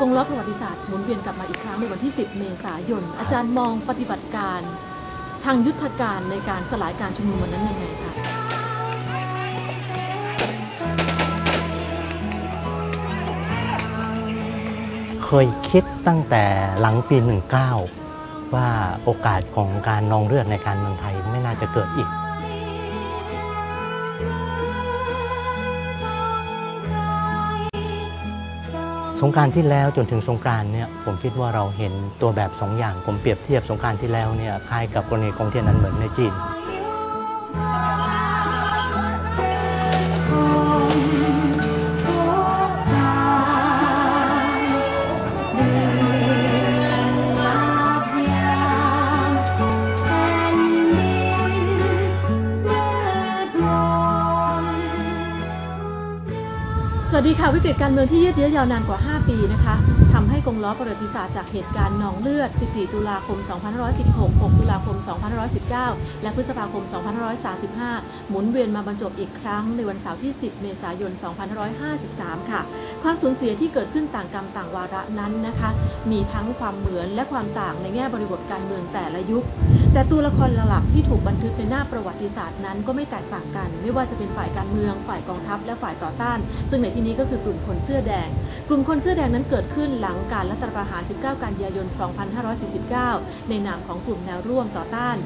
กงล้อประวัติศาสตร์หมุนเวียนกลับมาอีกครั้งในวันที่ 10 เมษายน อาจารย์มองปฏิบัติการ ทางยุทธการในการสลายการชุมนุมวันนั้นยังไงคะเคยคิดตั้งแต่หลังปี 19 ว่าโอกาสของการนองเลือดในการเมืองไทยไม่น่าจะเกิดอีกสงการที่แล้วจนถึงสงการเนี่ยผมคิดว่าเราเห็นตัวแบบสองอย่างผมเปรียบเทียบสงการที่แล้วเนี่ยคล้ายกับกรณีกองเทียนนันเหมือนในจีน สวัสดีค่ะวิกฤตการเมืองที่ยืดเยื้อยาวนานกว่า 5 ปีนะคะทำให้กงล้อประวัติศาสตร์จากเหตุการณ์หนองเลือด 14 ตุลาคม 2516 6 ตุลาคม 2519 และพฤษภาคม 2535 หมุนเวียนมาบรรจบอีกครั้งในวันเสาร์ที่ 10 เมษายน 2553 ค่ะ ความสูญเสียที่เกิดขึ้นต่างกรรมต่างวาระนั้นนะคะ มีทั้งความเหมือนและความต่างในแง่บริบทการเมืองแต่ละยุค แต่ตัวละครหลักที่ถูกบันทึกในหน้าประวัติศาสตร์นั้นก็ไม่แตกต่างกัน ไม่ว่าจะเป็นฝ่ายการเมือง ฝ่ายกองทัพ และฝ่ายต่อต้าน ซึ่งในที่นี้ก็คือกลุ่มคนเสื้อแดง กลุ่มคนเสื้อแดงนั้นเกิดขึ้นหลังการรัฐประหาร 19 กันยายน 2549 ในนามของกลุ่มแนวร่วมต่อต้าน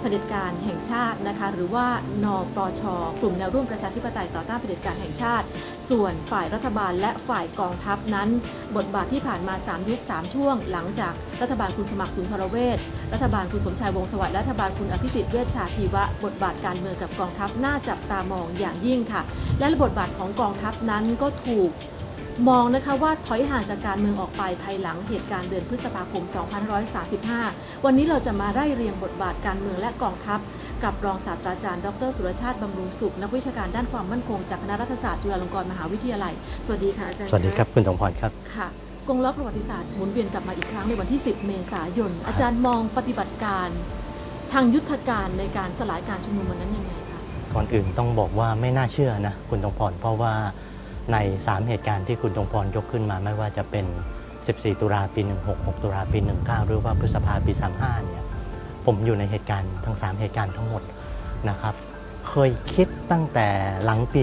เผด็จการแห่งชาตินะคะหรือว่านปชกลุ่มแนวร่วมประชาธิปไตยต่อต้านเผด็จการแห่งชาติ ส่วนฝ่ายรัฐบาลและฝ่ายกองทัพนั้น บทบาทที่ผ่านมา 3 ยุค 3 ช่วง หลังจากรัฐบาลคุณสมัครสุนทรเวชรัฐบาลคุณสมชายวงศ์สวัสดิ์รัฐบาลคุณอภิสิทธิ์เวชชาชีวะ บทบาทการเมืองกับกองทัพน่าจับตามองอย่างยิ่งค่ะ และบทบาทของกองทัพนั้นก็ถูก มองนะคะว่าถอยห่างจากการเมืองออกไปภายหลังเหตุการณ์เดือนพฤษภาคม 2535 วันนี้เราจะมาไล่เรียงบทบาทการเมืองและกองทัพ กับรองศาสตราจารย์ ดร สุรชาติบำรุงสุข นักวิชาการด้านความมั่นคงจากคณะรัฐศาสตร์จุฬาลงกรณ์มหาวิทยาลัย สวัสดีค่ะอาจารย์สวัสดีครับคุณสมพรครับค่ะกงล้อประวัติศาสตร์หมุนเวียนกลับมาอีกครั้งในวันที่ 10 เมษายน อาจารย์มองปฏิบัติการ ทางยุทธการในการสลายการชุมนุมวันนั้นยังไงคะก่อนอื่นต้องบอกว่าไม่น่าเชื่อนะคุณตงพรเพราะว่า ใน 3 เหตุการณ์ที่คุณตงพรยกขึ้นมาไม่ว่าจะเป็น 14 ตุลาปี 16 6 ตุลาปี 19 หรือว่าพฤษภาปี 35 เนี่ยผมอยู่ในเหตุการณ์ทั้ง 3 เหตุการณ์ทั้งหมดนะครับ เคยคิดตั้งแต่หลังปี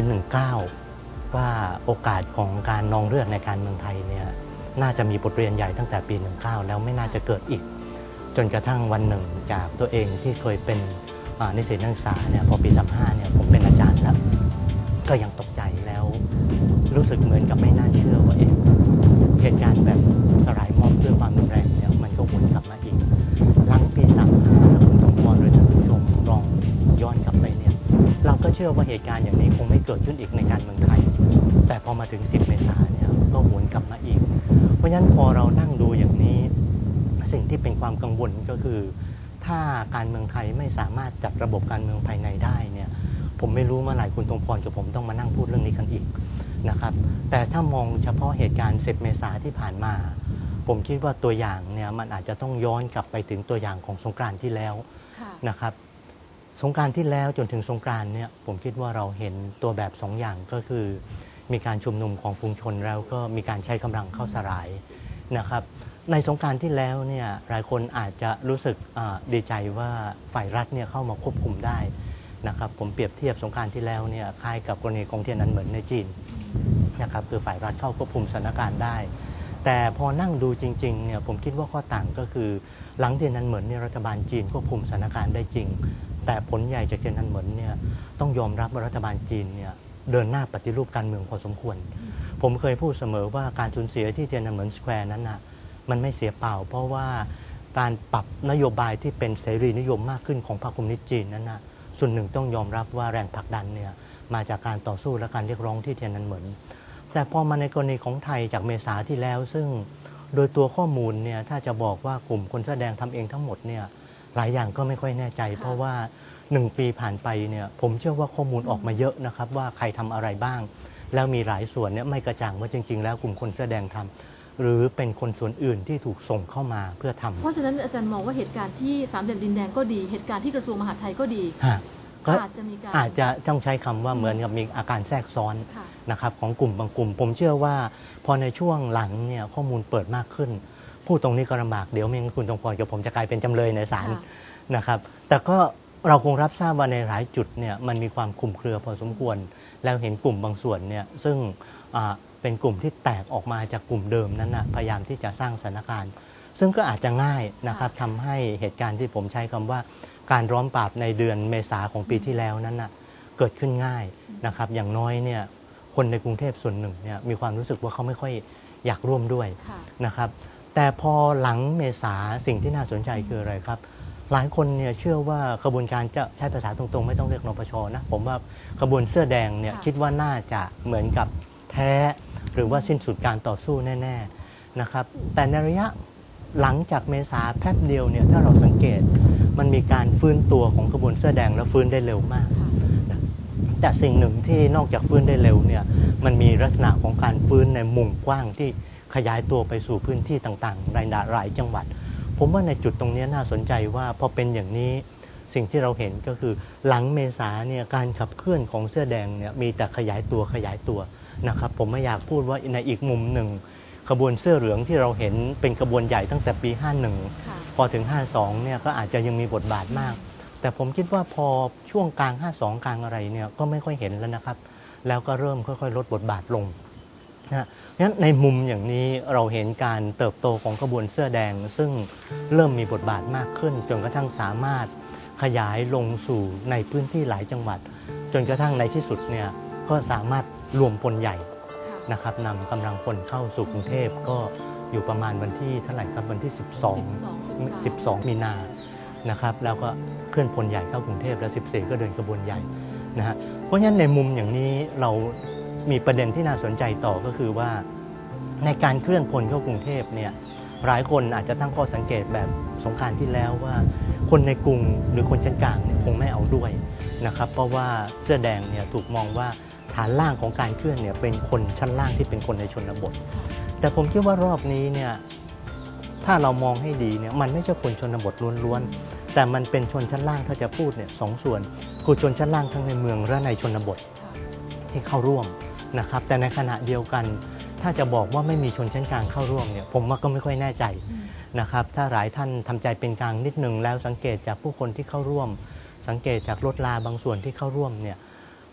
19 ว่าโอกาสของการนองเลือดในการเมืองไทยเนี่ยน่าจะมีบทเรียนใหญ่ตั้งแต่ปี 19 แล้วไม่น่าจะเกิดอีก จนกระทั่งวันหนึ่งจากตัวเองที่เคยเป็นนิสิตนักศึกษาเนี่ยพอปี 35 เนี่ยผมเป็นอาจารย์แล้วก็ยังตก รู้สึกเหมือนกับไม่น่าเชื่อว่าเอ๊ะเหตุการณ์แบบสลายม็อบด้วยความรุนแรงเนี่ยมันก็วนกลับมาอีกหลังปี35ถ้าคุณตงพรหรือท่านผู้ชมลองย้อนกลับไปเนี่ยเราก็เชื่อว่าเหตุการณ์อย่างนี้คงไม่เกิดขึ้นอีกในการเมืองไทยแต่พอมาถึง 10 เมษายนเนี่ยก็วนกลับมาอีก เพราะฉะนั้นพอเรานั่งดูอย่างนี้สิ่งที่เป็นความกังวลก็คือ ถ้าการเมืองไทยไม่สามารถจัดระบบการเมืองภายในได้เนี่ยผมไม่รู้เมื่อไหร่คุณตงพรกับผมต้องมานั่งพูดเรื่องนี้กันอีก นะครับ แต่ถ้ามองเฉพาะเหตุการณ์ 10 เมษาที่ผ่านมา ผมคิดว่าตัวอย่างเนี่ยมันอาจจะต้องย้อนกลับไปถึงตัวอย่างของสงกรานต์ที่แล้วค่ะนะครับ สงกรารที่แล้วจนถึงสงกรานต์เนี่ยผมคิดว่าเราเห็นตัวแบบสองอย่างก็คือ มีการชุมนุมของฝูงชนแล้วก็มีการใช้กำลังเข้าสลายนะครับ ในสงกรารที่แล้วเนี่ยหลายคนอาจจะรู้สึกอ่าดีใจว่าฝ่ายรัฐเนี่ยเข้ามาควบคุมได้นะครับผมเปรียบเทียบสงกรารที่แล้วเนี่ยคล้ายกับกรณีของเทียนนั้นเหมือนในจีน นะครับคือฝ่ายรัฐเข้าควบคุมสถานการณ์ได้ แต่พอนั่งดูจริงๆเนี่ยผมคิดว่าข้อต่างก็คือ หลังเทียนนันเหมือนเนี่ยรัฐบาลจีนควบคุมสถานการณ์ได้จริง แต่ผลใหญ่จากเทียนนันเหมือนเนี่ยต้องยอมรับว่ารัฐบาลจีนเนี่ยเดินหน้าปฏิรูปการเมืองพอสมควร ผมเคยพูดเสมอว่าการสูญเสียที่เทียนนันเหมือนสแควร์นั้นนะมันไม่เสียเปล่า เพราะว่าการปรับนโยบายที่เป็นเสรีนิยมมากขึ้นของพรรคคอมมิวนิสต์จีนนั้นนะส่วนหนึ่งต้องยอมรับว่าแรงผลักดันเนี่ยมาจากการต่อสู้และการเรียกร้องที่เทียนนันเหมือน แต่พอมาในกรณีของไทยจากเมษาที่แล้ว ซึ่งโดยตัวข้อมูลเนี่ยถ้าจะบอกว่ากลุ่มคนเสื้อแดงทำเองทั้งหมดเนี่ยหลายอย่างก็ไม่ค่อยแน่ใจค่ะเพราะว่าหนึ่งปีผ่านไปเนี่ยผมเชื่อว่าข้อมูลออกมาเยอะนะครับว่าใครทำอะไรบ้าง แล้วมีหลายส่วนเนี่ยไม่กระจ่างว่าจริง ๆ แล้วกลุ่มคนเสื้อแดงทำหรือเป็นคนส่วนอื่นที่ถูกส่งเข้ามาเพื่อทำเพราะฉะนั้นอาจารย์มองว่าเหตุการณ์ที่สามเหลี่ยมดินแดงก็ดี เหตุการณ์ที่กระทรวงมหาดไทยก็ดีฮะ ก็อาจจะมีการอาจจะต้องใช้คำว่าเหมือนกับมีอาการแทรกซ้อนค่ะนะครับของกลุ่มบางกลุ่ม ผมเชื่อว่า พอในช่วงหลังเนี่ยข้อมูลเปิดมากขึ้น พูดตรงนี้ก็ลำบากเดี๋ยวไม่งั้นคุณตงพรกับผมจะกลายเป็นจำเลยในศาลค่ะนะครับแต่ก็เราคงรับทราบว่าในหลายจุดเนี่ยมันมีความคลุมเครือพอสมควร แล้วเห็นกลุ่มบางส่วนเนี่ยซึ่งอ่าเป็นกลุ่มที่แตกออกมาจากกลุ่มเดิมนั้นนะพยายามที่จะสร้างสถานการณ์ ซึ่งก็อาจจะง่ายนะครับทำให้เหตุการณ์ที่ผมใช้คำว่า การร้อมปราบในเดือนเมษาของปีที่แล้วนั้นนะเกิดขึ้นง่ายนะครับอย่างน้อยเนี่ยคนในกรุงเทพส่วนหนึ่งเนี่ยมีความรู้สึกว่าเขาไม่ค่อยอยากร่วมด้วยค่ะนะครับแต่พอหลังเมษาสิ่งที่น่าสนใจคืออะไรครับ หลายคนเนี่ยเชื่อว่ากระบวนการจะใช้ภาษาตรงๆ ไม่ต้องเรียกนปชนะผมว่าขบวนเสื้อแดงเนี่ยค่ะคิดว่าน่าจะเหมือนกับแพ้หรือว่าสิ้นสุดการต่อสู้แน่ ๆนะครับ แต่ในระยะ หลังจากเมษาแป๊บเดียวเนี่ยถ้าเราสังเกตมันมีการฟื้นตัวของขบวนเสื้อแดงแล้วฟื้นได้เร็วมากค่ะแต่สิ่งหนึ่งที่นอกจากฟื้นได้เร็วเนี่ยมันมีลักษณะของการฟื้นในมุมกว้างที่ขยายตัวไปสู่พื้นที่ต่างๆในหลายจังหวัด ผมว่าในจุดตรงนี้น่าสนใจว่าพอเป็นอย่างนี้สิ่งที่เราเห็นก็คือหลังเมษาเนี่ยการขับเคลื่อนของเสื้อแดงเนี่ยมีแต่ขยายตัวขยายตัวนะครับผมไม่อยากพูดว่าในอีกมุมหนึ่ง ขบวนเสื้อเหลืองที่เราเห็นเป็นขบวนใหญ่ตั้งแต่ปี 51ค่ะพอถึง 52 เนี่ยก็อาจจะยังมีบทบาทมาก แต่ผมคิดว่าพอช่วงกลาง 52 กลางอะไรเนี่ยก็ไม่ค่อยเห็นแล้วนะครับ แล้วก็เริ่มค่อยๆ ลดบทบาทลงนะงั้นในมุมอย่างนี้เราเห็นการเติบโตของขบวนเสื้อแดง ซึ่งเริ่มมีบทบาทมากขึ้น จนกระทั่งสามารถขยายลงสู่ในพื้นที่หลายจังหวัด จนกระทั่งในที่สุดเนี่ยก็สามารถรวมพลใหญ่ค่ะ นะครับนำกำลังพลเข้าสู่กรุงเทพก็อยู่ประมาณวันที่เท่าไหร่ครับวันที่ 12 12 มีนานะครับแล้วก็เคลื่อนพลใหญ่เข้ากรุงเทพแล้ว 14 ก็เดินขบวนใหญ่นะฮะเพราะฉะนั้นในมุมอย่างนี้เรามีประเด็นที่น่าสนใจต่อก็คือว่า ในการเคลื่อนพลเข้ากรุงเทพเนี่ยหลายคนอาจจะตั้งข้อสังเกตแบบสงกรารที่แล้วว่า คนในกรุงหรือคนชั้นกลางเนี่ยคงไม่เอาด้วยนะครับเพราะว่าเสื้อแดงเนี่ยถูกมองว่า ฐานล่างของการเคลื่อนเนี่ยเป็นคนชั้นล่างที่เป็นคนในชนบท แต่ผมคิดว่ารอบนี้เนี่ยถ้าเรามองให้ดีเนี่ยมันไม่ใช่คนชนบทล้วนๆแต่มันเป็นชนชั้นล่างถ้าจะพูดเนี่ยสองส่วนคือชนชั้นล่างทั้งในเมืองและในชนบทที่เข้าร่วมนะครับ แต่ในขณะเดียวกัน ถ้าจะบอกว่าไม่มีชนชั้นกลางเข้าร่วมเนี่ยผมว่าก็ไม่ค่อยแน่ใจนะครับ ถ้าหลายท่านทำใจเป็นกลางนิดหนึ่งแล้วสังเกตจากผู้คนที่เข้าร่วม สังเกตจากรถลาบางส่วนที่เข้าร่วมเนี่ย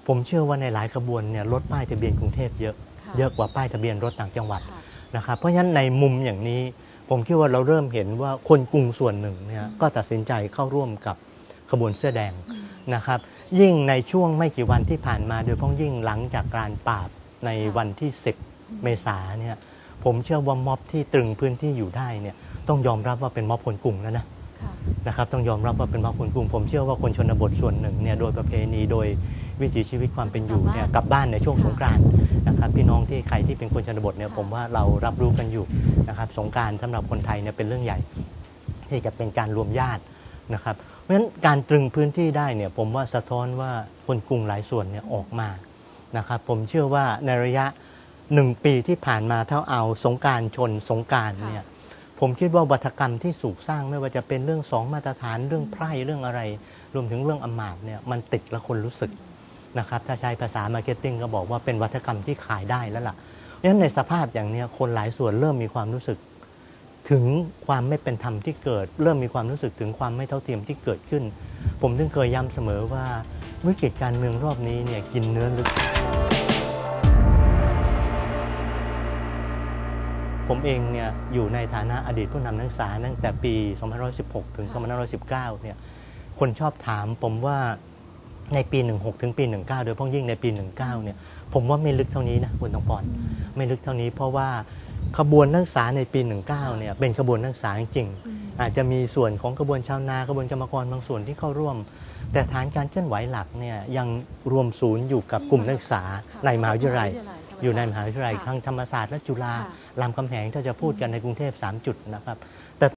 ผมเชื่อว่าในหลายขบวนเนี่ยรถป้ายทะเบียนกรุงเทพเยอะค่ะเยอะกว่าป้ายทะเบียนรถต่างจังหวัดค่ะนะครับเพราะฉะนั้นในมุมอย่างนี้ ผมคิดว่าเราเริ่มเห็นว่าคนกรุงส่วนหนึ่งเนี่ยก็ตัดสินใจเข้าร่วมกับขบวนเสื้อแดงอืมนะครับ ยิ่งในช่วงไม่กี่วันที่ผ่านมา โดยเฉพาะยิ่งหลังจากการปราบในวันที่ 10 เมษาเนี่ยผมเชื่อว่าม็อบที่ตรึงพื้นที่อยู่ได้เนี่ยต้องยอมรับว่าเป็นม็อบคนกรุงแล้วนะค่ะ นะครับต้องยอมรับว่าเป็นม็อบคนกรุงผมเชื่อว่าคนชนบทส่วนหนึ่งเนี่ยโดยประเพณีโดยวิถีชีวิตความเป็นอยู่เนี่ยกลับบ้านในช่วงสงกรานต์นะครับพี่น้องที่ใครที่เป็นคนชนบทเนี่ยผมว่าเรารับรู้กันอยู่นะครับสงกรารสำหรับคนไทยเนี่ยเป็นเรื่องใหญ่ ที่จะเป็นการรวมญาตินะครับเพราะฉะนั้นการตรึงพื้นที่ได้เนี่ยผมว่าสะท้อนว่าคนกรุงหลายส่วนเนี่ยออกมานะครับผมเชื่อว่าในระยะหนึ่งปีที่ผ่านมาเท่าเอาสงกรารชนสงกรารเนี่ย ผมคิดว่าวัฒกรรมที่สูกสร้างไม่ว่าจะเป็นเรื่องสองมาตรฐานเรื่องไพร่เรื่องอะไร รวมถึงเรื่องอมาตเนี่ยมันติดและคนรู้สึกนะครับถ้าใช้ภาษามาร์เก็ตติ้งก็บอกว่าเป็นวัฒกรรมที่ขายได้แล้วล่ะเพราะฉะนั้นในสภาพอย่างนี้คนหลายส่วนเริ่มมีความรู้สึก ถึงความไม่เป็นธรรมที่เกิด เริ่มมีความรู้สึกถึงความไม่เท่าเทียมที่เกิดขึ้น ผมถึงเคยย้ำเสมอว่าวิกฤตการเมืองรอบนี้เนี่ยกินเนื้อลึก ผมเองเนี่ยอยู่ในฐานะอดีตผู้นำนักศึกษาตั้งแต่ปี2516 ถึง2519 เนี่ยคนชอบถามผมว่าในปี 16 ถึงปี 19 โดยเฉพาะยิ่งในปี 19 เนี่ยผมว่าไม่ลึกเท่านี้นะคุณตองปอนไม่ลึกเท่านี้เพราะว่าขบวนนักศึกษาในปี 19 เนี่ยเป็นขบวนนักศึกษาจริงๆอืมอาจจะมีส่วนของกระบวนชาวนาขบวนกรรมกรบางส่วนที่เข้าร่วม แต่ฐานการเคลื่อนไหวหลักเนี่ยยังรวมศูนย์อยู่กับกลุ่มนักศึกษาค่ะในมหาวิทยาลัย มหาวิทยาลัยธรรมศาสตร์อยู่ในมหาวิทยาลัยค่ะทั้งธรรมศาสตร์และจุฬาค่ะรามคำแหงถ้าจะพูดกันในกรุงเทพ3จุดนะครับ